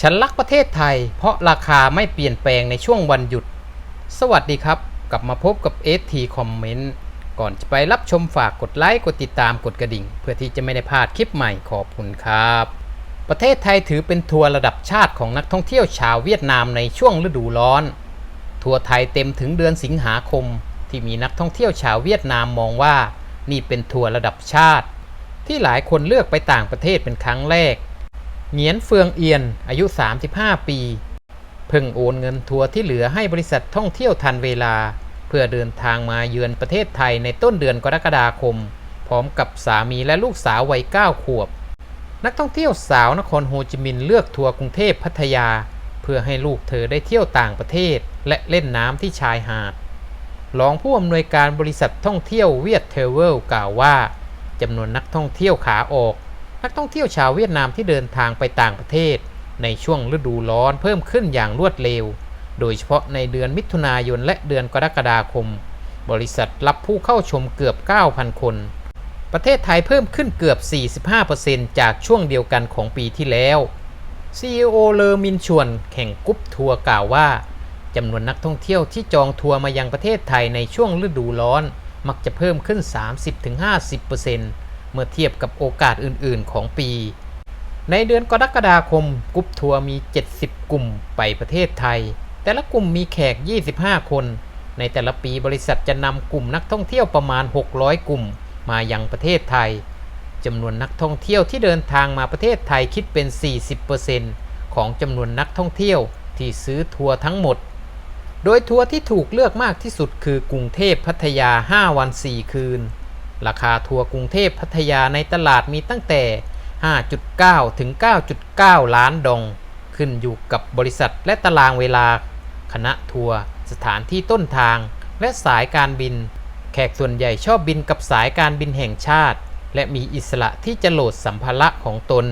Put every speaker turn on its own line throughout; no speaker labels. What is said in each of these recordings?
ฉันรักประเทศไทย เพราะราคาไม่เปลี่ยนแปลงในช่วงวันหยุด สวัสดีครับ กลับมาพบกับ ST Comment ก่อนจะไปรับชมฝากกดไลค์ กดติดตามกดกระดิ่ง เพื่อที่จะไม่ได้พลาดคลิปใหม่ขอบคุณครับ ประเทศไทยถือเป็นทัวร์ระดับชาติของนักท่องเที่ยวชาวเวียดนามในช่วงฤดูร้อน ทัวร์ไทยเต็มถึงเดือนสิงหาคม ที่มีนักท่องเที่ยวชาวเวียดนามมองว่า นี่เป็นทัวร์ระดับชาติ ที่หลายคนเลือกไปต่างประเทศเป็นครั้งแรก เหงียนเฟืองเอียน อายุ 35 ปี เพิ่งโอนเงินทัวร์ที่เหลือให้บริษัทท่องเที่ยวทันเวลา เพื่อเดินทางมาเยือนประเทศไทยในต้นเดือนกรกฎาคม พร้อมกับสามีและลูกสาววัย 9 ขวบ นักท่องเที่ยวสาวนครโฮจิมินห์เลือกทัวร์กรุงเทพพัทยา เพื่อให้ลูกเธอได้เที่ยวต่างประเทศ และเล่นน้ำที่ชายหาดรองผู้อำนวยการบริษัทท่องเที่ยวเวียดเทเวลกล่าวว่าจำนวนนักท่องเที่ยวขาออก นักท่องเที่ยวชาวเวียดนามที่เดินทางไปต่างประเทศ ในช่วงฤดูร้อนเพิ่มขึ้นอย่างรวดเร็ว โดยเฉพาะในเดือนมิถุนายนและเดือนกรกฎาคม บริษัทรับผู้เข้าชมเกือบ 9,000 คน ประเทศไทยเพิ่มขึ้นเกือบ 45%จากช่วงเดียวกันของปีที่แล้ว CEO เลอมินชวนแข่งกุ๊ปทัวร์กล่าวว่าจำนวนนักท่องเที่ยวที่จองทัวร์มายังประเทศไทยในช่วงฤดูร้อน มักจะเพิ่มขึ้น 30-50%เเมื่อเทียบกับโอกาสอื่นๆของปี ในเดือนกรกฎาคมกรุ๊ปทัวร์มี 70 กลุ่มไปประเทศไทย แต่ละกลุ่มมีแขก 25 คน ในแต่ละปีบริษัทจะนำกลุ่มนักท่องเที่ยวประมาณ 600 กลุ่ม มายังประเทศไทยจำนวนนักท่องเที่ยวที่เดินทางมาประเทศไทยคิดเป็น 40%ของจำนวนนักท่องเที่ยวที่ซื้อทัวร์ทั้งหมด โดยทัวร์ที่ถูกเลือกมากที่สุดคือกรุงเทพพัทยา 5 วัน 4 คืน ราคาทัวร์กรุงเทพพัทยาในตลาดมีตั้งแต่ 5.9 ถึง 9.9 ล้านดองขึ้นอยู่กับบริษัทและตารางเวลา คณะทัวร์สถานที่ต้นทาง และสายการบิน แขกส่วนใหญ่ชอบบินกับสายการบินแห่งชาติ และมีอิสระที่จะโหลดสัมภาระของตน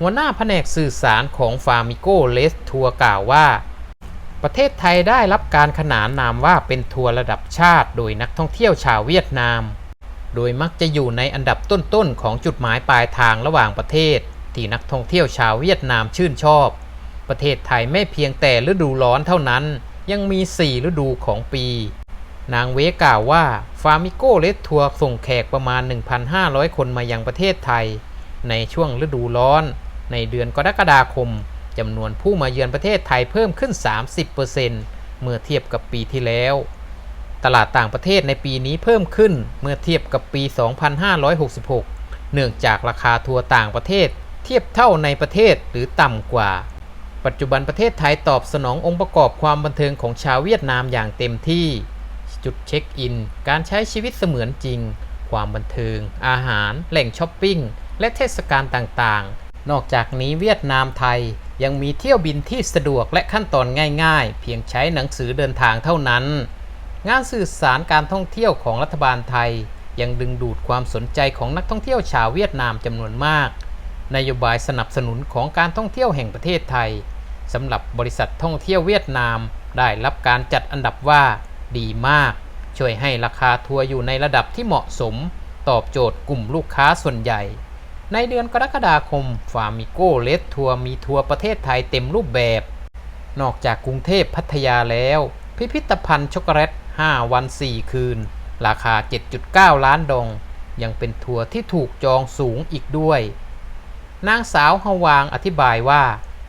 หัวหน้าแผนกสื่อสารของฟาร์มิโกเลสทัวร์กล่าวว่าประเทศไทยได้รับการขนานนามว่าเป็นทัวร์ระดับชาติโดยนักท่องเที่ยวชาวเวียดนาม โดยมักจะอยู่ในอันดับต้นๆของจุดหมายปลายทางระหว่างประเทศ ที่นักท่องเที่ยวชาวเวียดนามชื่นชอบ ประเทศไทยไม่เพียงแต่ฤดูร้อนเท่านั้น ยังมี 4 ฤดูของปี นางเวกล่าวว่าฟาร์มิโกเลสทัวร์ส่งแขกประมาณ 1,500 คนมายังประเทศไทย ในช่วงฤดูร้อน ในเดือนกรกฎาคมจำนวนผู้มาเยือนประเทศไทยเพิ่มขึ้น 30%เมื่อเทียบกับปีที่แล้ว ตลาดต่างประเทศในปีนี้เพิ่มขึ้นเมื่อเทียบกับปี 2566 เนื่องจากราคาทัวร์ต่างประเทศ เทียบเท่าในประเทศหรือต่ำกว่า ปัจจุบันประเทศไทยตอบสนององค์ประกอบความบันเทิงของชาวเวียดนามอย่างเต็มที่ จุดเช็คอิน การใช้ชีวิตเสมือนจริง ความบันเทิง อาหาร แหล่งช้อปปิ้ง และเทศกาลต่างๆ นอกจากนี้เวียดนามไทยยังมีเที่ยวบินที่สะดวกและขั้นตอนง่าย ๆ เพียงใช้หนังสือเดินทางเท่านั้น งานสื่อสารการท่องเที่ยวของรัฐบาลไทย ยังดึงดูดความสนใจของนักท่องเที่ยวชาวเวียดนามจำนวนมาก นโยบายสนับสนุนของการท่องเที่ยวแห่งประเทศไทยสำหรับบริษัทท่องเที่ยวเวียดนามได้รับการจัดอันดับว่าดีมาก ช่วยให้ราคาทัวร์อยู่ในระดับที่เหมาะสม ตอบโจทย์กลุ่มลูกค้าส่วนใหญ่ ในเดือนกรกฎาคมฟาร์มิโกเลสทัวร์มีทัวร์ประเทศไทยเต็มรูปแบบ นอกจากกรุงเทพพัทยาแล้ว พิพิธภัณฑ์ช็อกโกแลต 5 วัน 4 คืน ราคา 7.9 ล้านดองยังเป็นทัวร์ที่ถูกจองสูงอีกด้วย นางสาวฮาวางอธิบายว่า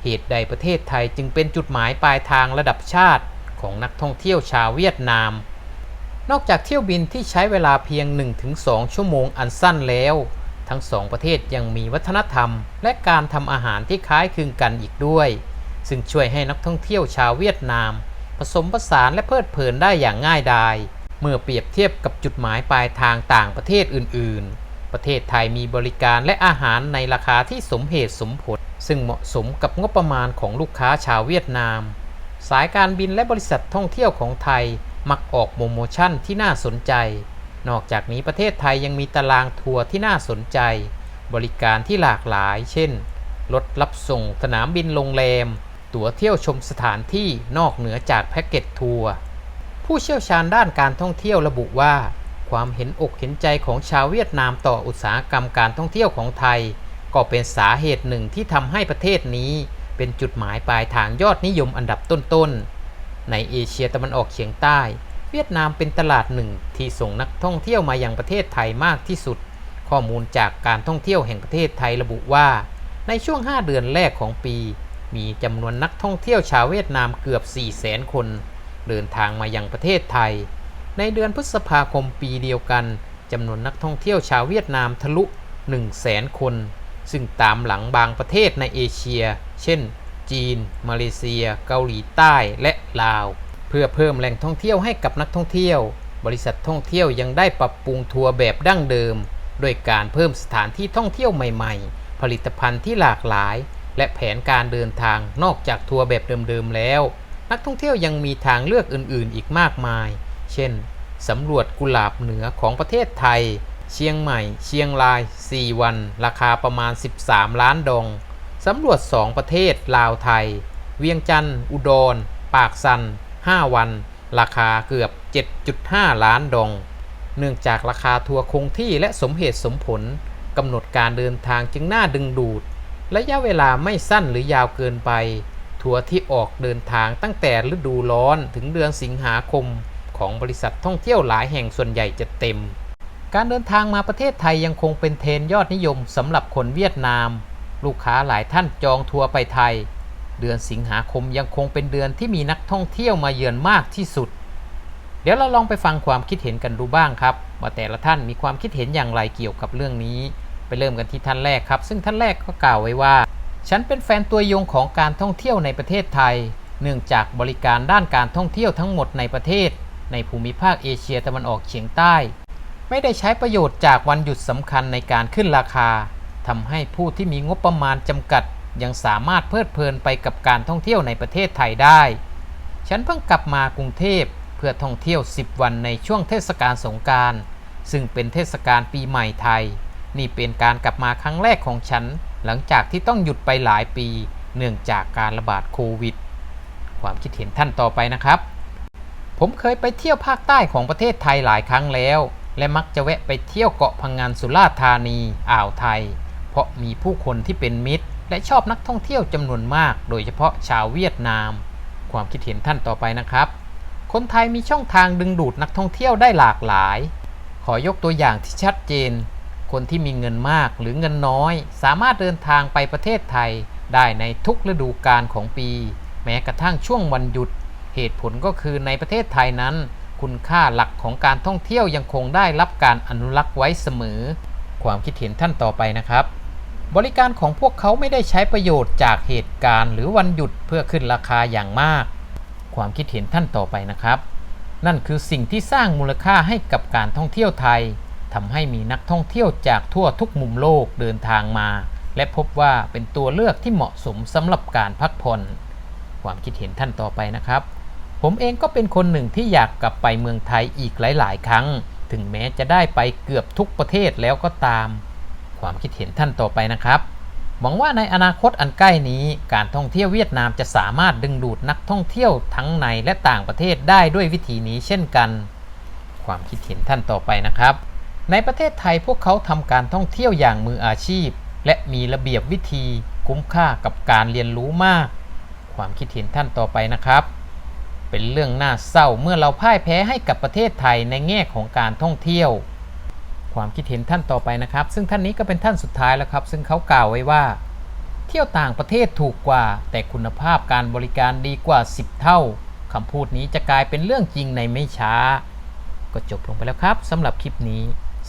เหตุใดประเทศไทยจึงเป็นจุดหมายปลายทางระดับชาติของนักท่องเที่ยวชาวเวียดนาม นอกจากเที่ยวบินที่ใช้เวลาเพียง 1-2 ชั่วโมงอันสั้นแล้ว ทั้งสองประเทศยังมีวัฒนธรรม และการทำอาหารที่คล้ายคลึงกันอีกด้วย ซึ่งช่วยให้นักท่องเที่ยวชาวเวียดนาม ผสมผสานและเพลิดเพลินได้อย่างง่ายดาย เมื่อเปรียบเทียบกับจุดหมายปลายทางต่างประเทศอื่น ๆ ประเทศไทยมีบริการและอาหารในราคาที่สมเหตุสมผล ซึ่งเหมาะสมกับงบประมาณของลูกค้าชาวเวียดนาม สายการบินและบริษัทท่องเที่ยวของไทยมักออกโปรโมชั่นที่น่าสนใจ นอกจากนี้ประเทศไทยยังมีตารางทัวร์ที่น่าสนใจ บริการที่หลากหลาย เช่น รถรับส่งสนามบินโรงแรม ตั๋วเที่ยวชมสถานที่นอกเหนือจากแพ็กเกจทัวร์ผู้เชี่ยวชาญด้านการท่องเที่ยวระบุว่า ความเห็นอกเห็นใจของชาวเวียดนามต่ออุตสาหกรรมการท่องเที่ยวของไทย ก็เป็นสาเหตุหนึ่งที่ทำให้ประเทศนี้ เป็นจุดหมายปลายทางยอดนิยมอันดับต้นๆ ในเอเชียตะวันออกเฉียงใต้ เวียดนามเป็นตลาดหนึ่งที่ส่งนักท่องเที่ยวมายังประเทศไทยมากที่สุด ข้อมูลจากการท่องเที่ยวแห่งประเทศไทยระบุว่า ในช่วง 5 เดือนแรกของปี มีจำนวนนักท่องเที่ยวชาวเวียดนามเกือบ 4 0 0 0 0 0 คน เดินทางมายังประเทศไทย ในเดือนพฤษภาคมปีเดียวกันจำนวนนักท่องเที่ยวชาวเวียดนามทะลุ 1 0 0 0 0แสนคน ซึ่งตามหลังบางประเทศในเอเชีย เช่น จีน มาเลเซีย เกาหลีใต้และลาว เพื่อเพิ่มแหล่งท่องเที่ยวให้กับนักท่องเที่ยว บริษัทท่องเที่ยวยังได้ปรับปรุงทัวร์แบบดั้งเดิม โดยการเพิ่มสถานที่ท่องเที่ยวใหม่ ๆ ผลิตภัณฑ์ที่หลากหลาย และแผนการเดินทางนอกจากทัวร์แบบเดิมๆแล้ว นักท่องเที่ยวยังมีทางเลือกอื่นๆ อีกมากมาย เช่นสำรวจกุหลาบเหนือของประเทศไทย เชียงใหม่ เชียงราย 4 วัน ราคาประมาณ 13 ล้านดองสำรวจ 2 ประเทศลาวไทย เวียงจันทร์อุดร ปากซัน 5 วัน ราคาเกือบ 7.5 ล้านดอง เนื่องจากราคาทัวร์คงที่และสมเหตุสมผลกำหนดการเดินทางจึงน่าดึงดูด ระยะเวลาไม่สั้นหรือยาวเกินไป ทัวร์ที่ออกเดินทางตั้งแต่ฤดูร้อนถึงเดือนสิงหาคม ของบริษัทท่องเที่ยวหลายแห่งส่วนใหญ่จะเต็ม การเดินทางมาประเทศไทยยังคงเป็นเทรนยอดนิยมสำหรับคนเวียดนาม ลูกค้าหลายท่านจองทัวร์ไปไทย เดือนสิงหาคมยังคงเป็นเดือนที่มีนักท่องเที่ยวมาเยือนมากที่สุด เดี๋ยวเราลองไปฟังความคิดเห็นกันดูบ้างครับ ว่าแต่ละท่านมีความคิดเห็นอย่างไรเกี่ยวกับเรื่องนี้ เริ่มกันที่ท่านแรกครับ ซึ่งท่านแรกก็กล่าวไว้ว่า ฉันเป็นแฟนตัวยงของการท่องเที่ยวในประเทศไทย เนื่องจากบริการด้านการท่องเที่ยวทั้งหมดในประเทศ ในภูมิภาคเอเชียตะวันออกเฉียงใต้ ไม่ได้ใช้ประโยชน์จากวันหยุดสำคัญในการขึ้นราคาทำให้ผู้ที่มีงบประมาณจำกัด ยังสามารถเพลิดเพลินไปกับการท่องเที่ยวในประเทศไทยได้ ฉันเพิ่งกลับมากรุงเทพเพื่อท่องเที่ยว 10 วันในช่วงเทศกาลสงกรารซึ่งเป็นเทศกาลปีใหม่ไทย นี่เป็นการกลับมาครั้งแรกของฉัน หลังจากที่ต้องหยุดไปหลายปี เนื่องจากการระบาดโควิด ความคิดเห็นท่านต่อไปนะครับ ผมเคยไปเที่ยวภาคใต้ของประเทศไทยหลายครั้งแล้ว และมักจะแวะไปเที่ยวเกาะพังงานสุราษฎร์ธานี อ่าวไทย เพราะมีผู้คนที่เป็นมิตร และชอบนักท่องเที่ยวจำนวนมาก โดยเฉพาะชาวเวียดนาม ความคิดเห็นท่านต่อไปนะครับ คนไทยมีช่องทางดึงดูดนักท่องเที่ยวได้หลากหลาย ขอยกตัวอย่างที่ชัดเจน คนที่มีเงินมากหรือเงินน้อย สามารถเดินทางไปประเทศไทย ได้ในทุกฤดูกาลของปี แม้กระทั่งช่วงวันหยุด เหตุผลก็คือในประเทศไทยนั้น คุณค่าหลักของการท่องเที่ยวยังคงได้รับการอนุรักษ์ไว้เสมอ ความคิดเห็นท่านต่อไปนะครับ บริการของพวกเขาไม่ได้ใช้ประโยชน์จากเหตุการณ์ หรือวันหยุดเพื่อขึ้นราคาอย่างมาก ความคิดเห็นท่านต่อไปนะครับ นั่นคือสิ่งที่สร้างมูลค่าให้กับการท่องเที่ยวไทย ทำให้มีนักท่องเที่ยวจากทั่วทุกมุมโลกเดินทางมา และพบว่าเป็นตัวเลือกที่เหมาะสมสำหรับการพักผ่อน ความคิดเห็นท่านต่อไปนะครับ ผมเองก็เป็นคนหนึ่งที่อยากกลับไปเมืองไทยอีกหลาย ๆ ครั้ง ถึงแม้จะได้ไปเกือบทุกประเทศแล้วก็ตาม ความคิดเห็นท่านต่อไปนะครับหวังว่าในอนาคตอันใกล้นี้การท่องเที่ยวเวียดนามจะสามารถดึงดูดนักท่องเที่ยวทั้งในและต่างประเทศได้ด้วยวิธีนี้เช่นกัน ความคิดเห็นท่านต่อไปนะครับ ในประเทศไทยพวกเขาทำการท่องเที่ยวอย่างมืออาชีพ และมีระเบียบวิธีคุ้มค่ากับการเรียนรู้มาก ความคิดเห็นท่านต่อไปนะครับ เป็นเรื่องน่าเศร้าเมื่อเราพ่ายแพ้ให้กับประเทศไทยในแง่ของการท่องเที่ยว ความคิดเห็นท่านต่อไปนะครับ ซึ่งท่านนี้ก็เป็นท่านสุดท้ายแล้วครับ ซึ่งเขากล่าวไว้ว่า เที่ยวต่างประเทศถูกกว่า แต่คุณภาพการบริการดีกว่า 10 เท่าคำพูดนี้จะกลายเป็นเรื่องจริงในไม่ช้า ก็จบลงไปแล้วครับสำหรับคลิปนี้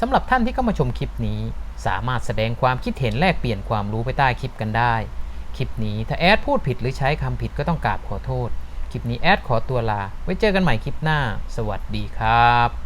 ำหรับท่านที่เข้ามาชมคลิปนี้ สามารถแสดงความคิดเห็นแลกเปลี่ยนความรู้ไปใต้คลิปกันได้ คลิปนี้ถ้าแอดพูดผิดหรือใช้คำผิดก็ต้องกราบขอโทษ คลิปนี้แอดขอตัวลา ไว้เจอกันใหม่คลิปหน้า สวัสดีครับ